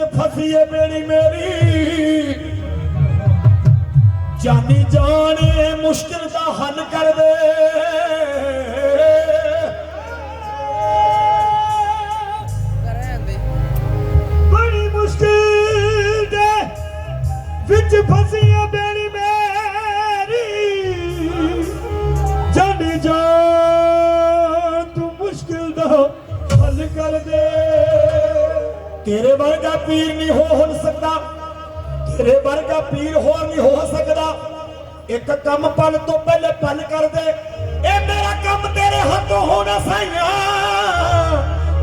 ਵਿੱਚ ਫਸੀਏ ਬੇੜੀ ਮੇਰੀ। ਜਾਨੀ ਜਾਣੇ ਮੁਸ਼ਕਿਲ ਦਾ ਹੱਲ ਕਰ ਦੇ। ਬੜੀ ਮੁਸ਼ਕਿਲ ਦੇ ਵਿੱਚ ਫਸੀਏ ਤੇਰੇ ਵਰਗਾ ਪੀਰ ਨਹੀਂ ਹੋ ਹੁਣ ਸਕਦਾ। ਤੇਰੇ ਵਰਗਾ ਪੀਰ ਹੋਰ ਨਹੀਂ ਹੋ ਸਕਦਾ। ਇੱਕ ਕੰਮ ਪਲ ਤੋਂ ਪਹਿਲੇ ਪਲ ਕਰ ਦੇ। ਇਹ ਮੇਰਾ ਕੰਮ ਤੇਰੇ ਹੱਥੋਂ ਹੋਣਾ ਸਈਆ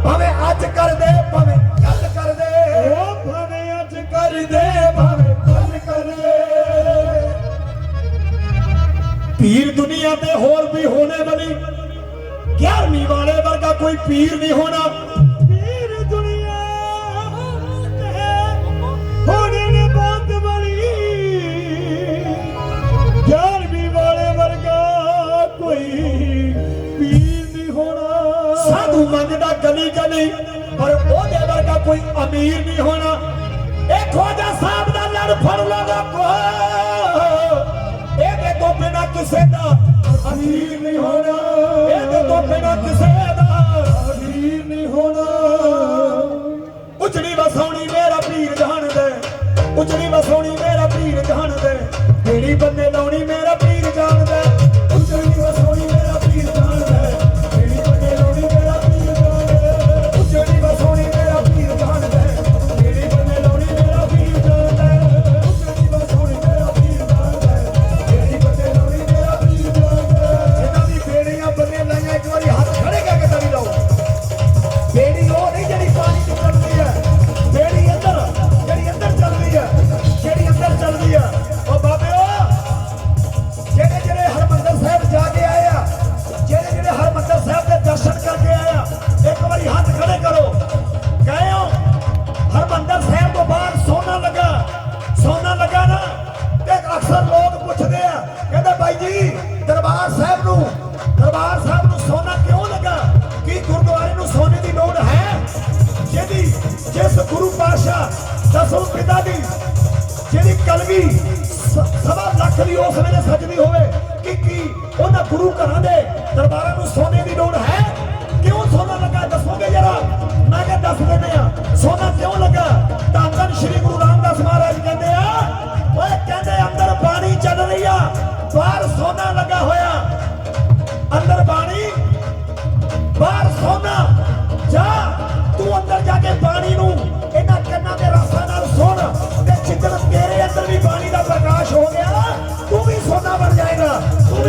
ਭਾਵੇਂ ਅੱਜ ਕਰ ਦੇ ਭਾਵੇਂ ਕੱਲ ਕਰ ਦੇ। ਉਹ ਭਾਵੇਂ ਅੱਜ ਕਰ ਦੇ ਭਾਵੇਂ ਕੱਲ ਕਰ ਦੇ। ਪੀਰ ਦੁਨੀਆ ਤੇ ਹੋਰ ਵੀ ਹੋਣੇ ਬਣੀ। 11ਵੀਂ ਵਾਲੇ ਵਰਗਾ ਕੋਈ ਪੀਰ ਨਹੀਂ ਹੋਣਾ। ਕੋਈ ਅਮੀਰ ਨਹੀਂ ਹੋਣਾ। ਇਹ ਖੋਜਾ ਸਾਹਿਬ ਦਾ ਲੜ ਫੜ ਲੋ ਲੋਕੋ ਇਹਦੇ ਤੋਂ ਬਿਨਾ ਕਿਸੇ ਦਾ ਅਮੀਰ ਨਹੀਂ ਹੋਣਾ। ਇਹਦੇ ਤੋਂ ਬਿਨਾ ਕਿਸੇ ਦਾ ਅਮੀਰ ਨਹੀਂ ਹੋਣਾ।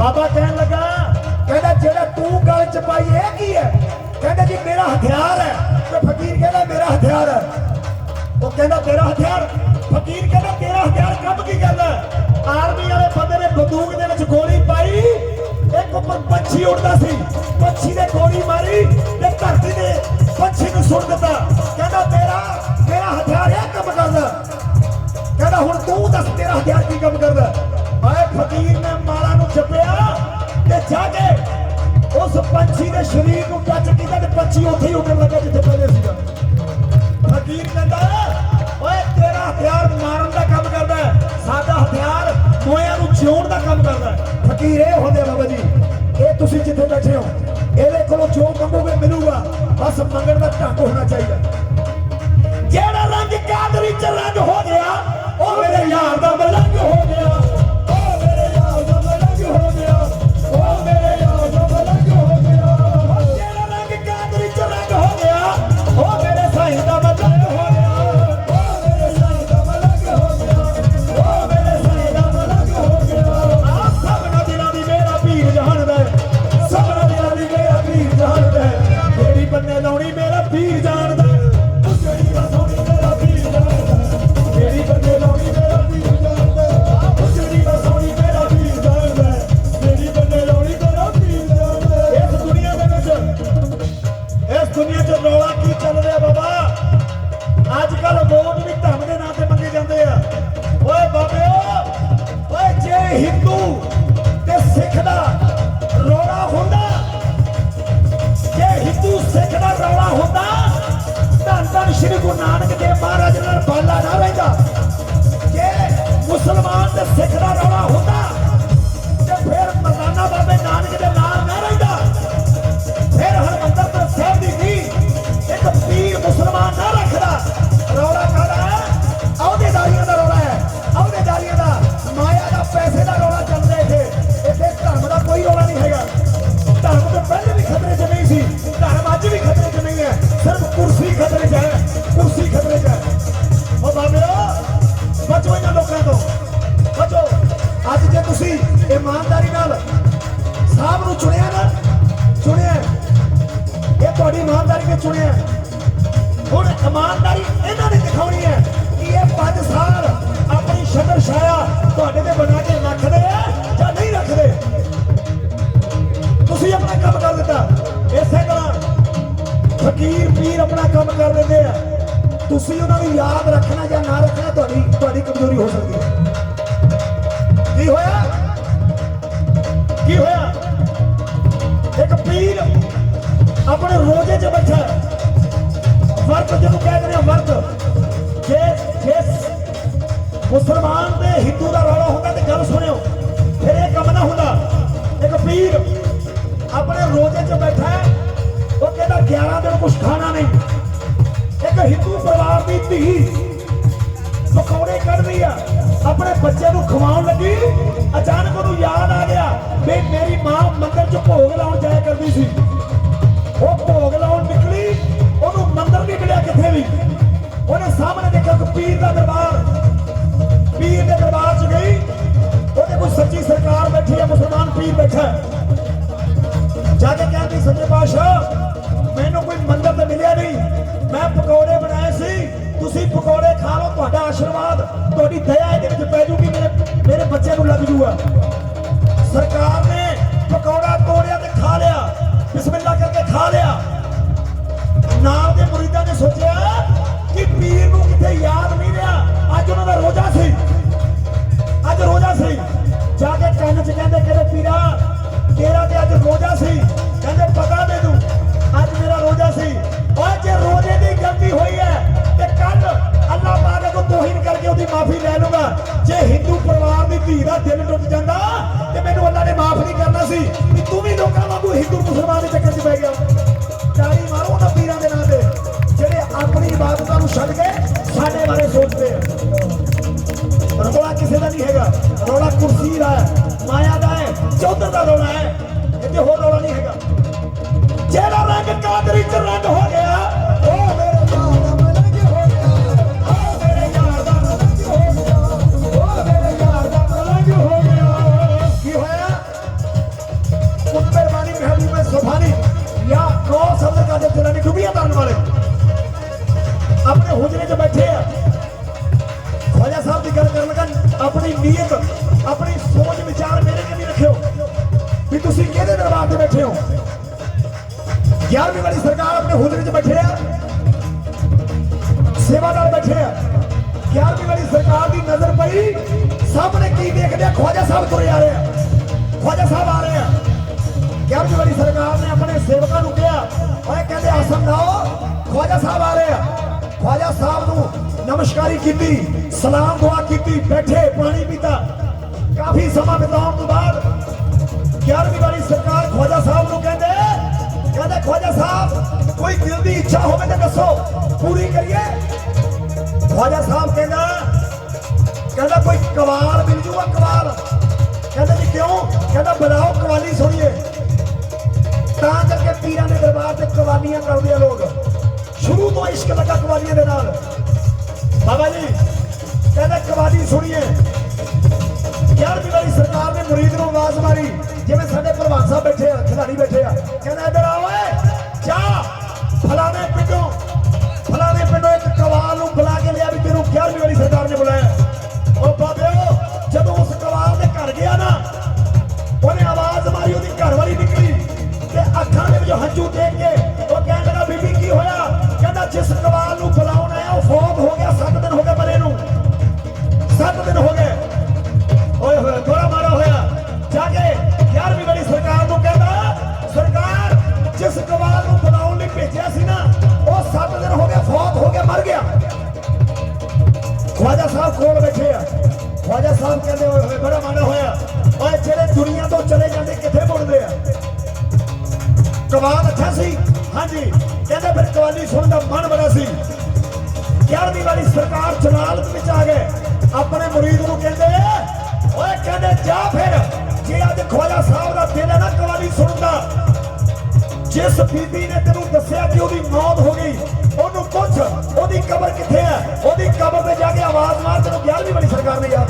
ਬਾਬਾ ਕਹਿਣ ਲੱਗਾ, ਕਹਿੰਦਾ, ਜਿਹੜਾ ਤੂੰ ਗੱਲ ਚ ਪਾਈ, ਇਹ ਕੀ ਹੈ? ਕਹਿੰਦਾ ਜੀ, ਮੇਰਾ ਹਥਿਆਰ ਹੈ। ਤੇ ਫਕੀਰ ਕਹਿੰਦਾ, ਮੇਰਾ ਹਥਿਆਰ ਹੈ। ਉਹ ਕਹਿੰਦਾ, ਤੇਰਾ ਹਥਿਆਰ? ਫਕੀਰ ਕਹਿੰਦਾ, ਤੇਰਾ ਹਥਿਆਰ ਕੰਮ ਕੀ ਕਰਦਾ ਆਰਮੀ ਵਾਲੇ ਬੰਦੇ ਨੇ ਬੰਦੂਕ ਦੇ ਵਿੱਚ ਗੋਲੀ ਪਾਈ। ਇੱਕ ਉੱਪਰ ਪੰਛੀ ਉੱਡਦਾ ਸੀ। ਪੰਛੀ ਨੇ ਗੋਲੀ ਮਾਰੀ ਤੇ ਧਰਤੀ ਨੇ ਪੰਛੀ ਨੂੰ ਸੁੱਟ ਦਿੱਤਾ। ਕਹਿੰਦਾ, ਤੇਰਾ ਤੇਰਾ ਹਥਿਆਰ ਇਹ ਕੰਮ ਕਰਦਾ। ਕਹਿੰਦਾ, ਹੁਣ ਤੂੰ ਦੱਸ, ਤੇਰਾ ਹਥਿਆਰ ਕੀ ਕੰਮ ਕਰਦਾ? ਆਏ ਫਕੀਰ ਨੇ ਮਾਰਾ ਨੂੰ ਤੇ ਜਾ ਕੇ ਉਸ ਪੰਛੀ ਦੇ ਸਰੀਰ ਨੂੰ ਟੱਚ ਕੀਤਾ ਤੇ ਪੰਛੀ ਉੱਥੇ ਹੀ ਉੱਡਣ ਲੱਗਾ ਜਿੱਥੇ ਪਹਿਲੇ ਸੀਗਾ। ਫਕੀਰ ਕਹਿੰਦਾ, ਓਏ, ਤੇਰਾ ਹਥਿਆਰ ਮਾਰਨ ਦਾ ਕੰਮ ਕਰਦਾ ਸਾਡਾ ਹਥਿਆਰ ਮੋਇਆਂ ਨੂੰ ਜਿਉਣ ਦਾ ਕੰਮ ਕਰਦਾ ਫਕੀਰ, ਇਹ ਹੁੰਦੇ ਆ ਬਾਬਾ ਜੀ, ਇਹ ਤੁਸੀਂ ਜਿੱਥੇ ਬੈਠੇ ਹੋ, ਇਹਦੇ ਕੋਲੋਂ ਜੋ ਮੰਗੋਗੇ ਮਿਲੂਗਾ। ਬਸ ਮੰਗਣ ਦਾ ਢੰਗ ਹੋਣਾ ਚਾਹੀਦਾ ਜਿਹੜਾ ਰੰਗ ਕਾਦਰੀ ਚ ਰੰਗ ਹੋ ਗਿਆ, ਉਹ ਮੇਰੇ ਯਾਰ ਦਾ ਮਲੰਗ ਹੋ ਗਿਆ। ਇਮਾਨਦਾਰੀ ਨਾਲ ਸਾਹਿਬ ਨੂੰ ਚੁਣਿਆ ਨਾ, ਚੁਣਿਆ। ਇਹ ਤੁਹਾਡੀ ਇਮਾਨਦਾਰੀ ਨੇ ਚੁਣਿਆ। ਹੁਣ ਇਮਾਨਦਾਰੀ ਇਹਨਾਂ ਨੇ ਦਿਖਾਉਣੀ ਹੈ ਕਿ ਇਹ 5 ਸਾਲ ਆਪਣੀ ਸ਼ਕਲ ਛਾਇਆ ਤੁਹਾਡੇ ਤੇ ਬਣਾ ਕੇ ਰੱਖਦੇ ਆ ਜਾਂ ਨਹੀਂ ਰੱਖਦੇ। ਤੁਸੀਂ ਆਪਣਾ ਕੰਮ ਕਰ ਦਿੱਤਾ। ਇਸੇ ਤਰ੍ਹਾਂ ਫਕੀਰ ਪੀਰ ਆਪਣਾ ਕੰਮ ਕਰ ਦਿੰਦੇ ਆ। ਤੁਸੀਂ ਉਹਨਾਂ ਨੂੰ ਯਾਦ ਰੱਖਣਾ ਜਾਂ ਨਾ ਰੱਖਣਾ ਤੁਹਾਡੀ ਤੁਹਾਡੀ ਕਮਜ਼ੋਰੀ ਹੋ ਸਕਦੀ ਹੈ। ਤੁਸੀਂ ਪਕੌੜੇ ਖਾ ਲਓ, ਤੁਹਾਡਾ ਆਸ਼ੀਰਵਾਦ, ਤੁਹਾਡੀ ਦਇਆ ਇਹਦੇ ਵਿੱਚ ਪੈ ਜੂਗੀ, ਮੇਰੇ ਮੇਰੇ ਬੱਚੇ ਨੂੰ ਲੱਗ ਜੂਗਾ। ਤੋਹੀਨ ਮਾਫੀ ਲੈ ਲੂੰਗਾ ਜੇ ਹਿੰਦੂ ਪਰਿਵਾਰ ਦੀ ਧੀ ਦਾ ਦਿਲ ਟੁੱਟ ਜਾਂਦਾ ਤੇ ਮੈਨੂੰ ਅੱਲਾਹ ਨੇ ਮਾਫ ਨਹੀਂ ਕਰਨਾ ਸੀ, ਵੀ ਤੂੰ ਵੀ ਲੋਕਾਂ ਵਾਂਗੂ ਹਿੰਦੂ ਮੁਸਲਮਾਨ ਦੇ ਚੱਕਰ 'ਚ ਪੈ ਗਿਆ। ਤਾੜੀ ਮਾਰੋ ਉਹਨਾਂ ਪੀਰਾਂ ਦੇ ਨਾਂ ਤੇ, ਜਿਹੜੇ ਆਪਣੀ ਇਬਾਦਤਾਂ ਨੂੰ ਛੱਡ ਕੇ ਸਾਡੇ ਬਾਰੇ ਸੋਚਦੇ ਆ। ਰੌਲਾ ਕਿਸੇ ਦਾ ਨਹੀਂ ਹੈਗਾ। ਰੌਲਾ ਕੁਰਸੀ ਦਾ ਹੈ, ਮਾਇਆ ਦਾ ਹੈ, ਚੌਧਰ ਦਾ ਰੌਲਾ ਹੈ। ਇੱਥੇ ਹੋਰ ਰੌਲਾ ਨਹੀਂ ਹੈਗਾ। ਜਿਹੜਾ ਰੰਗ ਕਾਦਰੀ ਚ ਰੰਗ ਹੋ ਗਿਆ ਲੋਕਾਂ ਦੇ ਦਿਲਾਂ ਦੀ ਖੁਬੀਆਂ ਕਰਨ ਵਾਲੇ। ਆਪਣੇ ਹੁਜਰੇ 'ਚ ਬੈਠੇ ਆ। ਖਵਾਜਾ ਸਾਹਿਬ ਦੀ ਗੱਲ ਕਰਨ ਲੱਗਾ, ਆਪਣੀ ਨੀਅਤ, ਆਪਣੀ ਸੋਚ, ਵਿਚਾਰ ਮੇਰੇ ਤੇ ਵੀ ਰੱਖਿਓ। ਵੀ ਤੁਸੀਂ ਕਿਹਦੇ ਦਰਬਾਰ ਤੇ ਬੈਠੇ ਹੋ? 11ਵੀਂ ਵਾਲੀ ਸਰਕਾਰ ਆਪਣੇ ਹੁਜਰੇ 'ਚ ਬੈਠੇ ਆ। ਸੇਵਾ ਨਾਲ ਬੈਠੇ ਆ। 11ਵੀਂ ਵਾਲੀ ਸਰਕਾਰ ਦੀ ਨਜ਼ਰ ਪਈ। ਸਾਹਮਣੇ ਕੀ ਦੇਖਦੇ ਆ? ਖਵਾਜਾ ਸਾਹਿਬ ਤੁਰੇ ਆ ਰਹੇ ਆ। ਖਵਾਜਾ ਸਾਹਿਬ ਆ ਰਹੇ ਆ। 11ਵੀਂ ਵਾਲੀ ਸਰਕਾਰ ਨੇ ਆਪਣੇ ਸੇਵਕਾਂ ਨੂੰ ਓਏ ਕਹਿੰਦੇ ਆਸਮ ਨਾ ਖਵਾਜਾ ਸਾਹਿਬ ਆ ਰਹੇ ਆ। ਖਵਾਜਾ ਸਾਹਿਬ ਨੂੰ ਨਮਸਕਾਰੀ ਕੀਤੀ, ਸਲਾਮ ਦੁਆ ਕੀਤੀ, ਬੈਠੇ, ਪਾਣੀ ਪੀਤਾ। ਕਾਫੀ ਸਮਾਂ ਬਿਤਾਉਣ ਤੋਂ ਬਾਅਦ 11ਵੀਂ ਵਾਲੀ ਸਰਕਾਰ ਖਵਾਜਾ ਸਾਹਿਬ ਨੂੰ ਕਹਿੰਦੇ ਕਹਿੰਦੇ ਖਵਾਜਾ ਸਾਹਿਬ, ਕੋਈ ਦਿਲ ਦੀ ਇੱਛਾ ਹੋਵੇ ਤਾਂ ਦੱਸੋ, ਪੂਰੀ ਕਰੀਏ। ਖਵਾਜਾ ਸਾਹਿਬ ਕਹਿੰਦਾ ਕਹਿੰਦਾ ਕੋਈ ਕਵਾਲ ਮਿਲ ਜੂਗਾ, ਕਵਾਲ। ਕਹਿੰਦਾ ਜੀ ਕਿਉਂ? ਕਹਿੰਦਾ ਬੁਲਾਓ ਕਵਾਲੀ ਸੁਣੀਏ। ਤਾਂ ਕਰਕੇ ਪੀਰਾਂ ਦੇ ਤੇ ਕਵਾਲੀਆਂ ਕਰਦੇ ਆ ਲੋਕ। ਸ਼ੁਰੂ ਤੋਂ ਇਸ਼ਕ ਲੱਗਾ ਕਵਾਲੀਆਂ ਦੇ ਨਾਲ। ਬਾਬਾ ਜੀ, ਕਹਿੰਦੇ ਕਵਾਲੀ ਸੁਣੀਏ। ਯਾਰ ਵੀ ਵਾਰੀ ਸਰਕਾਰ ਨੇ ਮੁਰੀਦ ਨੂੰ ਆਵਾਜ਼ ਮਾਰੀ, ਜਿਵੇਂ ਸਾਡੇ ਪ੍ਰਵਾਨ ਸਾਹਿਬ ਬੈਠੇ ਆ, ਖਿਡਾਰੀ ਬੈਠੇ ਆ। ਕਹਿੰਦਾ ਇੱਧਰ ਆ ਓਏ। ਦੀ ਉਹਦੀ ਮੌਤ ਹੋ ਗਈ। ਉਹਨੂੰ ਪੁੱਛ ਉਹਦੀ ਕਬਰ ਕਿੱਥੇ ਹੈ? ਉਹਦੀ ਕਬਰ ਤੇ ਜਾ ਕੇ ਆਵਾਜ਼ ਮਾਰ, ਤੈਨੂੰ 11ਵੀਂ ਵਾਲੀ ਸਰਕਾਰ ਨੇ ਯਾਦ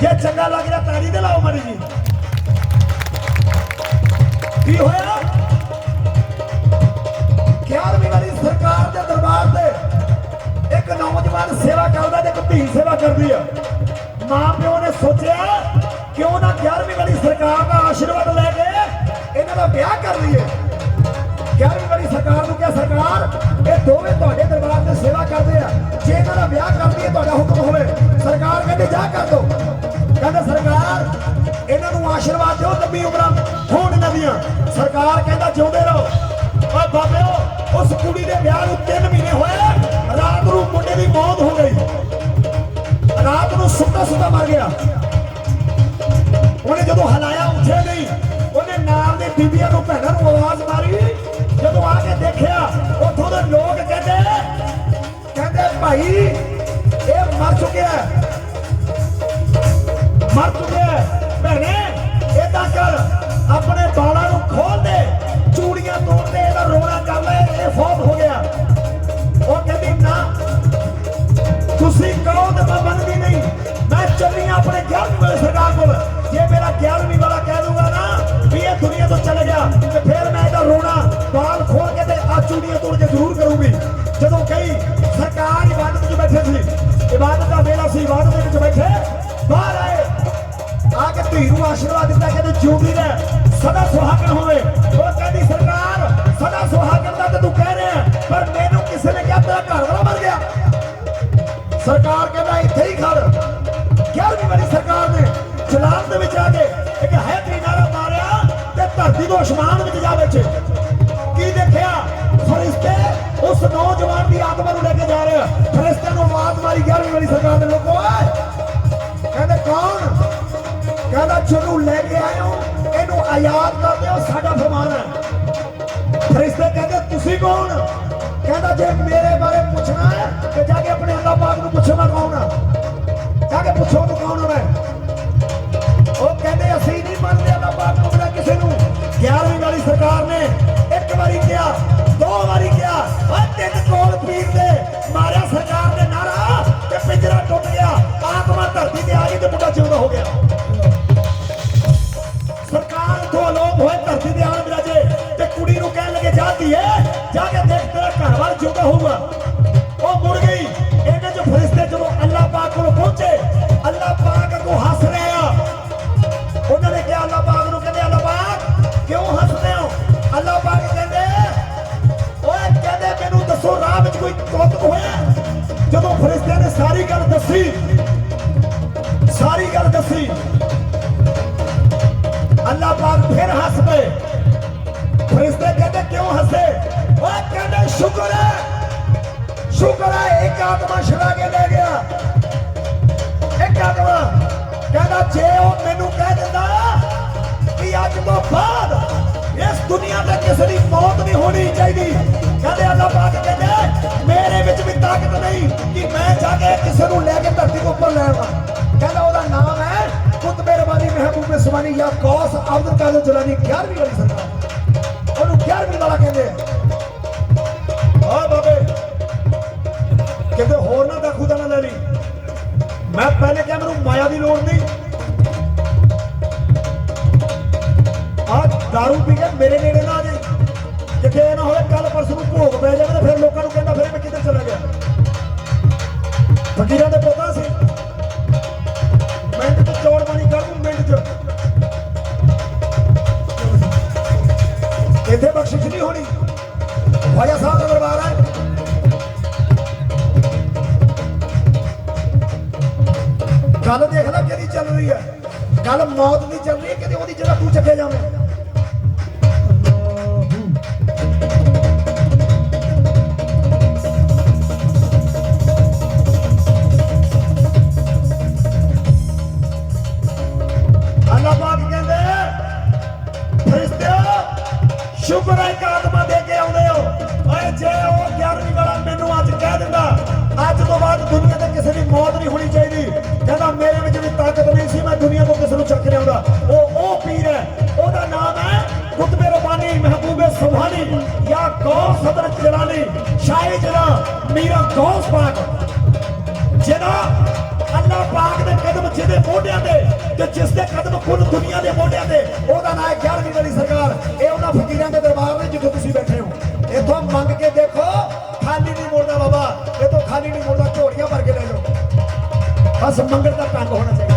ਜੇ ਚੰਗਾ ਲੱਗ ਰਿਹਾ ਤਾੜੀ ਤੇ ਲਾਓ ਮਾੜੀ ਜੀ। ਕੀ ਹੋਇਆ? 11ਵੀਂ ਵਾਲੀ ਸਰਕਾਰ ਦੇ ਦਰਬਾਰ ਤੇ ਇੱਕ ਨੌਜਵਾਨ ਸੇਵਾ ਕਰਦਾ ਤੇ ਇੱਕ ਧੀ ਸੇਵਾ ਕਰਦੀ ਆ। ਮਾਂ ਪਿਓ ਨੇ ਸੋਚਿਆ, ਕਿਉਂ ਨਾ 11ਵੀਂ ਵਾਲੀ ਸਰਕਾਰ ਦਾ ਆਸ਼ੀਰਵਾਦ ਲੈ ਕੇ ਇਹਨਾਂ ਦਾ ਵਿਆਹ ਕਰ ਲਈਏ। 11ਵੀਂ ਵਾਲੀ ਸਰਕਾਰ ਨੂੰ ਕਿਹਾ, ਸਰਕਾਰ, ਇਹ ਦੋਵੇਂ ਤੁਹਾਡੇ ਦਰਬਾਰ ਤੇ ਸੇਵਾ ਕਰਦੇ ਆ। ਜੇ ਇਹਨਾਂ ਦਾ ਵਿਆਹ ਕਰਦੀ ਹੈ ਤੁਹਾਡਾ ਹੁਕਮ ਹੋਵੇ। ਸਰਕਾਰ ਕਹਿੰਦੇ, ਜਾ ਕਰ ਦੋ। ਕਹਿੰਦੇ, ਸਰਕਾਰ, ਇਹਨਾਂ ਨੂੰ ਆਸ਼ੀਰਵਾਦ ਦਿਓ ਲੰਬੀ ਉਮਰਾਂ ਹੋਣ ਇਹਨਾਂ ਦੀਆਂ। ਸਰਕਾਰ ਕਹਿੰਦਾ, ਜਿਉਂਦੇ ਰਹੋ। ਓਏ ਬਾਬਿਓ, ਉਸ ਕੁੜੀ ਦੇ ਵਿਆਹ ਨੂੰ 3 ਮਹੀਨੇ ਹੋਏ, ਰਾਤ ਨੂੰ ਮੁੰਡੇ ਦੀ ਮੌਤ ਹੋ ਗਈ। ਰਾਤ ਨੂੰ ਸੁੱਤਾ ਸੁੱਤਾ ਮਰ ਗਿਆ। ਉਹਨੇ ਜਦੋਂ ਹਲਾਇਆ, ਉੱਠੇ ਨਹੀਂ, ਉਹਨੇ ਨਾਲ ਦੇ ਬੀਬੀਆਂ ਨੂੰ, ਭੈਣਾਂ ਨੂੰ ਆਵਾਜ਼ ਮਾਰੀ। ਜਦੋਂ ਆ ਕੇ ਦੇਖਿਆ, ਉੱਥੋਂ ਦੇ ਲੋਕ ਕਹਿੰਦੇ ਕਹਿੰਦੇ, ਭਾਈ, ਇਹ ਮਰ ਚੁੱਕਿਆ ਮਰ ਚੁੱਕਿਆ ਭੈਣੇ, ਏਦਾਂ ਕਰ, ਆਪਣੇ ਬਾਲਾਂ ਨੂੰ ਖੋਲ ਦੇ, ਚੂੜੀਆਂ ਤੋੜ ਦੇ, ਇਹਦਾ ਰੋਣਾ ਕਰ ਲੈ ਇਹ ਫੌਤ ਹੋ ਗਿਆ। ਉਹ ਕਹਿੰਦੀ, ਨਾ, ਤੁਸੀਂ ਕਹੋ ਤੇ ਮੈਂ ਮੰਨਦੀ ਨਹੀਂ। ਮੈਂ ਚੱਲੀ ਆਂ ਆਪਣੇ 11ਵੀਂ ਵਾਲੇ ਸਰਕਾਰ ਕੋਲ। ਜੇ ਮੇਰਾ 11ਵੀਂ ਵਾਲਾ ਕਹਿ ਦੂਗਾ ਨਾ ਵੀ ਇਹ ਦੁਨੀਆ ਤੋਂ ਚਲੇ ਗਿਆ, ਤੇ ਫਿਰ ਜਿਹਨੂੰ ਲੈ ਕੇ ਆਏ ਇਹਨੂੰ ਆਜ਼ਾਦ ਕਰ ਦਿਓ, ਸਾਡਾ ਫਰਮਾਨ ਹੈ। ਫਰਿਸ਼ਤੇ ਕਹਿੰਦੇ, ਤੁਸੀਂ ਕੌਣ? ਕਹਿੰਦਾ, ਜੇ ਮੇਰੇ ਬਾਰੇ ਪੁੱਛਣਾ ਹੈ, ਤੇ ਜਾ ਕੇ ਆਪਣੇ ਅੱਲਾਹ ਪਾਕ ਨੂੰ ਪੁੱਛੋ ਮੈਂ ਕੌਣ ਆ ਜਾ ਕੇ ਪੁੱਛੋ ਤੂੰ ਕੌਣ ਹੈ। ਉਹ ਕਹਿੰਦੇ, ਅਸੀਂ ਨਹੀਂ ਮੰਨਦੇ ਅੱਲਾਹ ਪਾਕ ਨੂੰ ਬਿਨਾਂ ਕਿਸੇ ਨੂੰ। 11ਵੀਂ ਵਾਲੀ ਸਰਕਾਰ ਨੇ ਇੱਕ ਵਾਰੀ ਕਿਹਾ, ਦੋ ਵਾਰੀ ਕਿਹਾ ਓਏ ਤਿੰਨ ਜਾ ਕੇ ਦੇਖ ਤੇਰਾ ਘਰ ਵਾਲ ਜੁਗਾ ਹੋਊਗਾ। ਉਹ ਮੁੜ ਗਈ। ਇਹਨੇ ਜੋ ਫਰਿਸ਼ਤੇ ਜਦੋਂ ਅੱਲਾਹ ਪਾਕ ਕੋਲ ਪਹੁੰਚੇ, ਅੱਲਾਹ ਪਾਕ ਕੋ ਹੱਸ ਰਹੇ ਆ। ਉਹਨਾਂ ਨੇ ਕਿਹਾ, ਅੱਲਾਹ ਪਾਕ ਨੂੰ ਕਹਿੰਦੇ, ਅੱਲਾਹ ਪਾਕ, ਕਿਉਂ ਹੱਸਦੇ ਹੋ? ਅੱਲਾਹ ਪਾਕ ਕਹਿੰਦੇ, ਓਏ ਕਹਿੰਦੇ, ਮੈਨੂੰ ਦੱਸੋ, ਰਾਹ ਵਿੱਚ ਕੋਈ ਕੌਤਕ ਹੋਇਆ? ਜਦੋਂ ਫਰਿਸ਼ਤਿਆਂ ਨੇ ਸਾਰੀ ਗੱਲ ਦੱਸੀ, ਸਾਰੀ ਗੱਲ ਦੱਸੀ ਕਹਿੰਦੇ ਸ਼ੁਕਰ ਹੈ। ਸ਼ੁਕਰ ਹੈ, ਇੱਕ ਆਤਮਾ ਛੁਡਾ ਕੇ ਲੈ ਗਿਆ। ਇੱਕ ਕਹਿੰਦਾ, ਜੇ ਉਹ ਮੈਨੂੰ ਕਹਿ ਦਿੰਦਾ ਕਿ ਅੱਜ ਤੋਂ ਬਾਅਦ ਇਸ ਦੁਨੀਆ ਤੇ ਕਿਸੇ ਦੀ ਮੌਤ ਨਹੀਂ ਹੋਣੀ ਚਾਹੀਦੀ, ਕਹਿੰਦੇ ਅੱਲਾਹ ਪਾਕ ਕਹਿੰਦੇ, ਮੇਰੇ ਵਿੱਚ ਵੀ ਤਾਕਤ ਨਹੀਂ ਕਿ ਮੈਂ ਜਾ ਕੇ ਕਿਸੇ ਨੂੰ ਲੈ ਕੇ ਧਰਤੀ ਤੋਂ ਉੱਪਰ ਲੈ ਆਵਾਂ। ਕਹਿੰਦਾ, ਉਹਦਾ ਨਾਮ ਹੈ ਕੁਤਬੇ ਰਬਾਨੀ ਮਹਿਬੂਬ ਸੁਬਾਨੀ ਜਾਂ ਕੌਸ ਅਬਦੁਲ ਕਾਦਰ ਜਲਾਨੀ 11ਵੀਂ ਵਾਲੀ ਸਰਕਾਰ। ਉਹਨੂੰ 11ਵੀਂ ਵਾਲਾ ਕਹਿੰਦੇ ਆ। ਮੈਂ ਮਾਇਆ ਦੀ ਲੋੜ ਨਹੀਂ। ਆ दारू ਪੀ ਕੇ ਮੇਰੇ ਨੇੜੇ ਨਾ ਆ ਜਾਈ। ਜਿੱਥੇ ਇਹ ਨਾ ਹੋਵੇ ਕੱਲ ਪਰਸੋਂ ਨੂੰ ਭੋਗ ਪੈ ਜਾਵੇ ਤੇ ਫਿਰ ਲੋਕਾਂ ਨੂੰ ਕਹਿੰਦਾ ਫਿਰ ਮੈਂ ਕਿੱਧਰ ਚਲਾ ਗਿਆ। ਫਕੀਰਾਂ ਦੇ ਪਤਾ ਸੀ। ਮਿੰਟ ਚ ਚੌੜ ਪਾਣੀ ਕਰ ਦੂੰ ਮਿੰਟ ਚ। ਇੱਥੇ ਬਖਸ਼ਿਸ਼ ਨਹੀਂ ਹੋਣੀ। ਖਵਾਜਾ ਸਾਹਿਬ ਦਾ ਦਰਬਾਰ ਹੈ। ਗੱਲ ਦੇਖ ਲੈ ਕਿਹਦੀ ਚੱਲ ਰਹੀ ਹੈ। ਗੱਲ ਮੌਤ ਦੀ ਚੱਲ ਰਹੀ ਹੈ, ਕਿਤੇ ਉਹਦੀ ਜਗ੍ਹਾ ਤੂੰ ਚੱਕੇ ਜਾਵੇਂ। ਅੱਲਾਹ ਪਾਕ ਕਹਿੰਦੇ, ਫਰਿਸ਼ਤਿਓ, ਸ਼ੁਕਰ ਹੈ ਕਿ ਆਤਮਾ ਦੇ ਕੇ ਆਉਂਦੇ ਹੋ। ਓਏ ਜੇ ਉਹ 11ਵੀਂ ਵਾਲਾ ਮੈਨੂੰ ਅੱਜ ਕਹਿ ਦਿੰਦਾ ਅੱਜ ਤੋਂ ਬਾਅਦ ਦੁਨੀਆ ਤੇ ਕਿਸੇ ਦੀ ਮੌਤ ਨਹੀਂ ਹੋਣੀ ਚਾਹੀਦੀ। ਕਹਿੰਦਾ, ਮੇਰੇ ਵਿੱਚ ਵੀ ਤਾਕਤ ਨਹੀਂ ਸੀ, ਮੈਂ ਦੁਨੀਆ ਤੋਂ ਕਿਸੇ ਨੂੰ ਚੱਕ ਲਿਆਉਂਦਾ ਉਹ ਉਹ ਪੀਰ ਹੈ, ਉਹਦਾ ਨਾਮ ਹੈ ਕੁਤਬੇ ਰਬਾਨੀ ਮਹਿਬੂਬੇ ਸੁਭਾਨੀ ਜਾਂ ਗੌਸ ਸਦਰ ਜਲਾਨੀ ਸ਼ਾਹੀ ਜਲਾ ਮੀਰਾ ਗੌਸ ਪਾਕ। ਜਿਹੜਾ ਅੱਲਾਹ ਪਾਕ ਦੇ ਕਦਮ ਜਿਹਦੇ ਮੋਢਿਆਂ ਤੇ ਤੇ ਜਿਸ ਦੇ ਕਦਮ ਕੁੱਲ ਦੁਨੀਆ ਦੇ ਮੋਢਿਆਂ ਤੇ, ਉਹਦਾ ਨਾਂ ਹੈ 11ਵੀਂ ਵਾਲੀ ਸਰਕਾਰ। ਇਹ ਉਹਨਾਂ ਫਕੀਰਾਂ ਦੇ ਦਰਬਾਰ ਨੇ ਜਿੱਥੇ ਤੁਸੀਂ ਬੈਠੇ ਹੋ। ਇੱਥੋਂ ਮੰਗ ਕੇ ਦੇਖੋ ਬਸ ਮੰਗਣ ਦਾ ਢੰਗ ਹੋਣਾ ਚਾਹੀਦਾ।